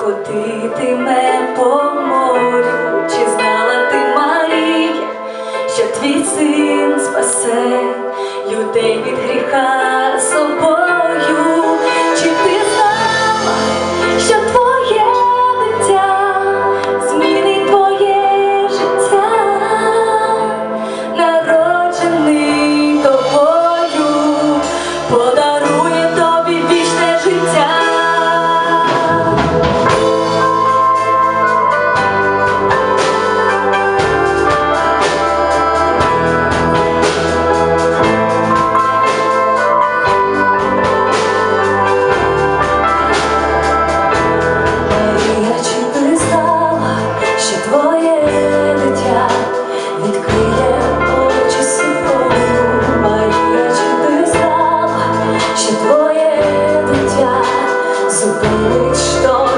ходитиме по морю, чи знала ти Марія, що твій син спасе людей від гріха собою. reached on